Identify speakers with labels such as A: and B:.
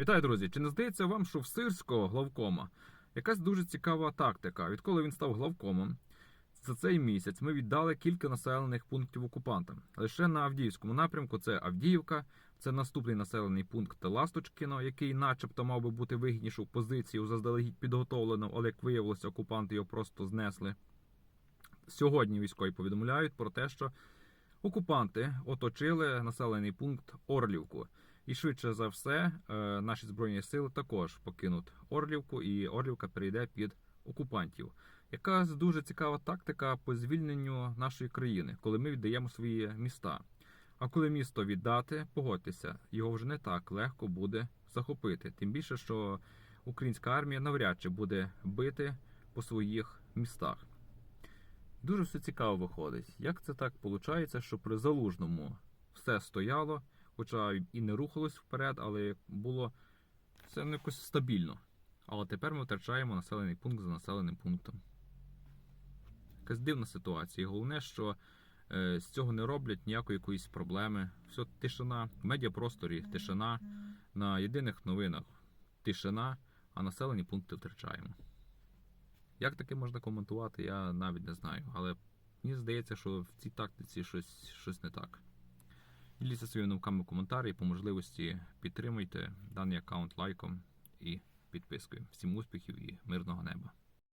A: Вітаю, друзі! Чи не здається вам, що в сирського главкома якась дуже цікава тактика? Відколи він став главкомом, за цей місяць ми віддали кілька населених пунктів окупантам. Лише на Авдіївському напрямку це Авдіївка, це наступний населений пункт Ласточкіно, який, начебто, мав би бути вигіднішу позицію заздалегідь підготовлено, але як виявилося, окупанти його просто знесли. Сьогодні військові повідомляють про те, що окупанти оточили населений пункт Орлівку. І швидше за все, е, наші збройні сили також покинуть Орлівку, і Орлівка перейде під окупантів. Якась дуже цікава тактика по звільненню нашої країни, коли ми віддаємо свої міста. А коли місто віддати, погодьтеся, його вже не так легко буде захопити. Тим більше, що українська армія навряд чи буде бити по своїх містах. Дуже все цікаво виходить. Як це так виходить, що при залужному все стояло, хоча і не рухалось вперед, але було все ну, якось стабільно. Але тепер ми втрачаємо населений пункт за населеним пунктом. Якась дивна ситуація. І головне, що е, з цього не роблять ніякої якоїсь проблеми. Все тишина, в медіапросторі тишина, на єдиних новинах тишина, а населені пункти втрачаємо. Як таке можна коментувати, я навіть не знаю. Але мені здається, що в цій тактиці щось, щось не так. Діліться своїми думками в коментарі. По можливості підтримуйте даний аккаунт лайком і підпискою. Всім успіхів і мирного неба!